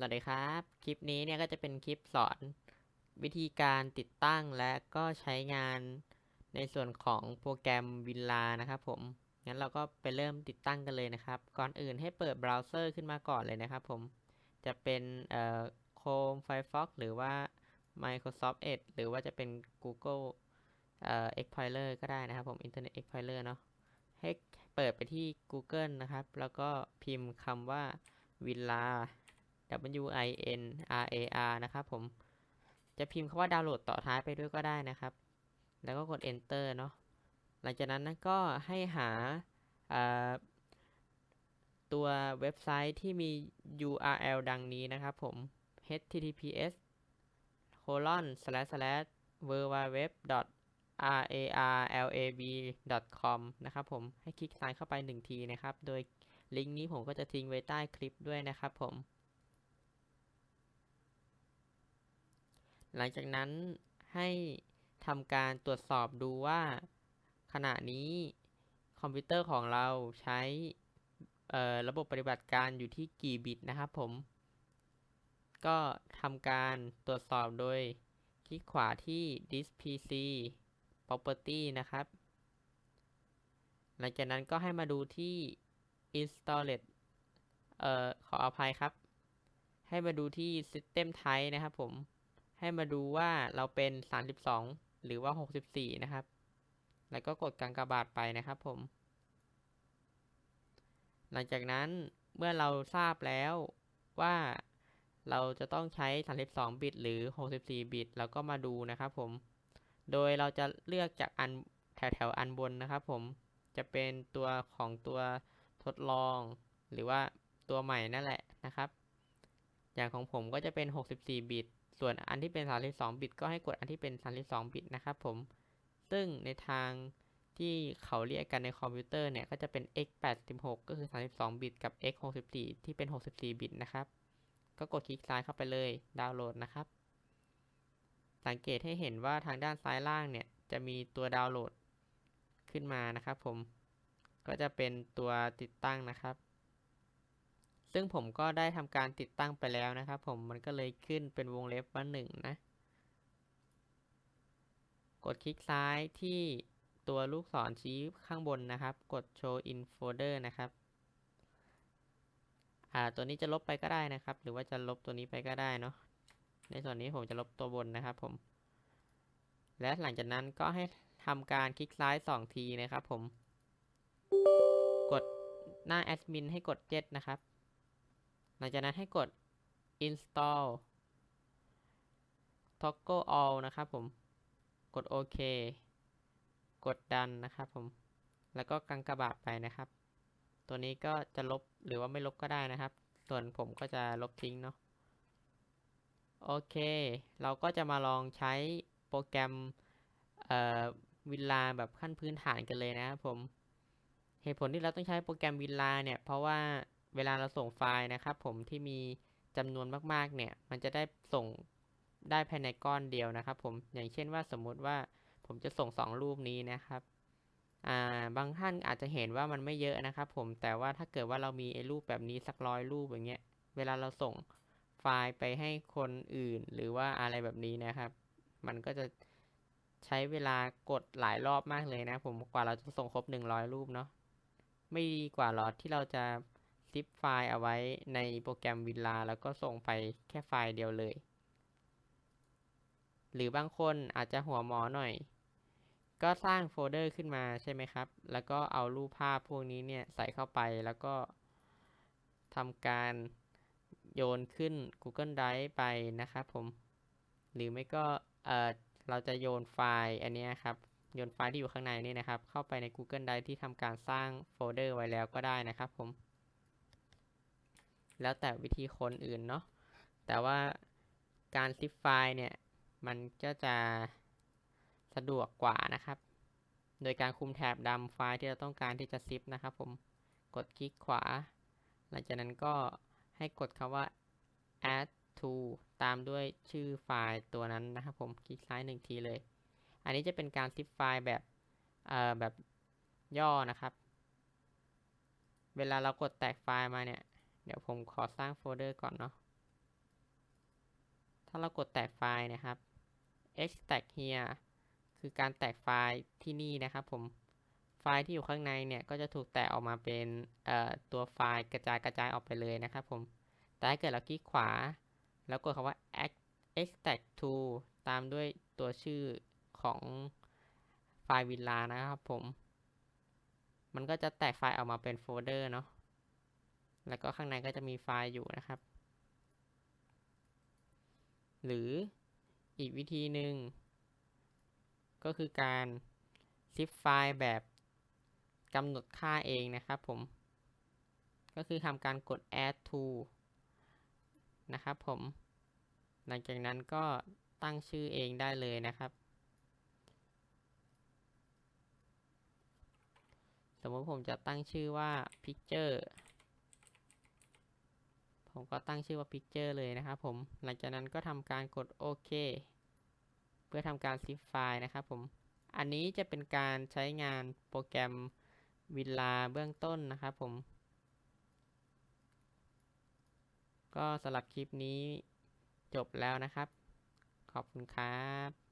สวัสดีครับ คลิปนี้เนี่ยก็จะเป็นคลิปสอนวิธีการติดตั้งและก็ใช้งานในส่วนของโปรแกรม Villa นะครับผม งั้นเราก็ไปเริ่มติดตั้งกันเลยนะครับ ก่อนอื่นให้เปิดเบราว์เซอร์ขึ้นมาก่อนเลยนะครับผม จะเป็นเอ่อ Chrome Firefox หรือว่า Microsoft Edge หรือว่าจะเป็น Google เอ่อ Explorer ก็ได้นะครับผม Internet Explorer เนาะ ให้เปิดไปที่ Google นะครับ แล้วก็พิมพ์คำว่า Villa W I N R A R นะครับผมจะพิมพ์คำว่าดาวน์โหลดต่อท้ายไปด้วยก็ได้นะครับ แล้วก็กด enter เนาะหลังจากนั้นนะก็ให้หาาตัวเว็บไซต์ที่มี URL ดังนี้นะครับผม https colon slash slash www rarlab com นะครับผมให้คลิกซ้ายเข้าไปหนึ่งทีนะครับ โดยลิงก์นี้ผมก็จะทิ้งไว้ใต้คลิปด้วยนะครับผม หลังจากนั้นให้ทำการตรวจสอบดูว่าขณะนี้คอมพิวเตอร์ของเราใช้ระบบปฏิบัติการอยู่ที่กี่บิตนะครับผม ก็ทำการตรวจสอบโดยคลิกขวาที่ disk pc property นะครับ หลังจากนั้นก็ให้มาดูที่ installed เอ่อขออภัยครับ ให้มาดูที่ system type นะครับผม ให้มาดูว่าเราเป็น 32 หรือว่า 64 นะครับ แล้วก็กดกางกบาทไปนะครับผม หลังจากนั้นเมื่อเราทราบแล้วว่าเราจะต้องใช้ 32 บิต หรือ 64 บิต แล้วก็มาดูนะครับผม โดยเราจะเลือกจากอันแถวแถวอันบนนะครับผม จะเป็นตัวของตัวทดลอง หรือว่าตัวใหม่นั่นแหละนะครับ อย่างของผมก็จะเป็น 64 บิต ส่วนอันที่เป็น 32 บิตก็ให้กดอันที่เป็น 32 บิตนะครับผม ซึ่งในทางที่เขาเรียกกันในคอมพิวเตอร์เนี่ย ก็จะเป็น x 86ก็คือ 32 บิต กับ x 64ที่เป็น 64 บิตนะครับ ก็กดคลิกซ้ายเข้าไปเลย ดาวน์โหลดนะครับ สังเกตให้เห็นว่าทางด้านซ้ายล่างเนี่ย จะมีตัวดาวน์โหลดขึ้นมานะครับผม ก็จะเป็นตัวติดตั้งนะครับ ซึ่งผมก็ได้ทำการติดตั้งไปแล้วนะครับผมมันก็เลยขึ้นเป็นวงเล็บว่าหนึ่งนะ กดคลิกซ้ายที่ตัวลูกศรชี้ข้างบนนะครับ กด show in folder นะครับอ่าตัวนี้จะลบไปก็ได้นะครับ หรือว่าจะลบตัวนี้ไปก็ได้เนาะในส่วนนี้ผมจะลบตัวบนนะครับผม และหลังจากนั้นก็ให้ทำการคลิกซ้าย 2 ทีนะครับผม กดหน้าแอดมินให้กด 7 นะครับ หลังจากนั้นให้กด install toggle all นะครับผม กดโอเคกดดันนะครับผม แล้วก็กังกระบาดไปนะครับ ตัวนี้ก็จะลบหรือว่าไม่ลบก็ได้นะครับ ส่วนผมก็จะลบทิ้งเนาะ โอเค เราก็จะมาลองใช้โปรแกรมวิลลาแบบขั้นพื้นฐานกันเลยนะครับผม เหตุผลที่เราต้องใช้โปรแกรมวิลลาเนี่ย เพราะว่า เวลาเราส่งไฟล์นะครับ ผมที่มีจำนวนมากๆเนี่ย มันจะได้ส่งได้ภายในก้อนเดียวนะครับ ผมอย่างเช่นว่าสมมุติว่าผมจะส่งสองรูปนี้นะครับอ่าบางท่านอาจจะเห็นว่ามันไม่เยอะนะครับผมแต่ว่าถ้าเกิดว่าเรามีไอ้รูปแบบนี้สักร้อยรูปอย่างเงี้ยเวลาเราส่งไฟล์ไปให้คนอื่น หรือว่าอะไรแบบนี้นะครับ มันก็จะใช้เวลากดหลายรอบมากเลยนะ ผมกว่าเราจะส่งครบ 100 รูปเนาะไม่ดีกว่าหรอที่เราจะ ซิปไฟล์เอาไว้ในโปรแกรมวิลลาแล้วก็ส่งไปแค่ไฟล์เดียวเลย หรือบางคนอาจจะหัวหมอหน่อย ก็สร้างโฟลเดอร์ขึ้นมาใช่ไหมครับ แล้วก็เอารูปภาพพวกนี้เนี่ยใส่เข้าไปแล้วก็ทำการโยนขึ้น Google Drive ไปนะครับผม หรือไม่ก็เออเราจะโยนไฟล์อันนี้ครับ โยนไฟล์ที่อยู่ข้างในนี่นะครับ เข้าไปใน Google Drive ที่ทำการสร้างโฟลเดอร์ไว้แล้วก็ได้นะครับผม แล้วแต่วิธีคนอื่นเนาะแต่ว่าการซิปไฟล์เนี่ย มันก็จะสะดวกกว่านะครับ โดยการคุมแถบดำไฟล์ที่เราต้องการที่จะซิปนะครับผมกดคลิกขวา หลังจากนั้นก็ให้กดคำว่า add to ตามด้วยชื่อไฟล์ตัวนั้นนะครับผมคลิกซ้ายหนึ่งทีเลย อันนี้จะเป็นการซิปไฟล์แบบเอ่อแบบย่อนะครับ เวลาเรากดแตกไฟล์มาเนี่ย เดี๋ยวผมขอสร้างโฟลเดอร์ก่อนเนาะ ถ้าเรากดแตกไฟล์นะครับ extract here คือการแตกไฟล์ที่นี่นะครับผม ไฟล์ที่อยู่ข้างในเนี่ย ก็จะถูกแตกออกมาเป็นตัวไฟล์กระจายกระจายออกไปเลยนะครับผม แต่ถ้าเกิดเราคลิกขวา แล้วกดคำว่า extract to ตามด้วยตัวชื่อของไฟล์วินลานะครับผม มันก็จะแตกไฟล์ออกมาเป็นโฟลเดอร์เนาะ แล้วก็ข้างในก็จะมีไฟล์อยู่นะครับ หรืออีกวิธีหนึ่งก็คือการซิปไฟล์แบบกำหนดค่าเองนะครับผม ก็คือทำการกด add to นะครับผม หลังจากนั้นก็ตั้งชื่อเองได้เลยนะครับ สมมติผมจะตั้งชื่อว่า picture ผมก็ตั้งชื่อว่า picture เลยนะครับผมหลังจากนั้นก็ทำการกดโอเคเพื่อทำการซิปไฟล์นะครับผมอันนี้จะเป็นการใช้งานโปรแกรมวิลาเบื้องต้นนะครับผม ก็สำหรับคลิปนี้จบแล้วนะครับ ขอบคุณครับ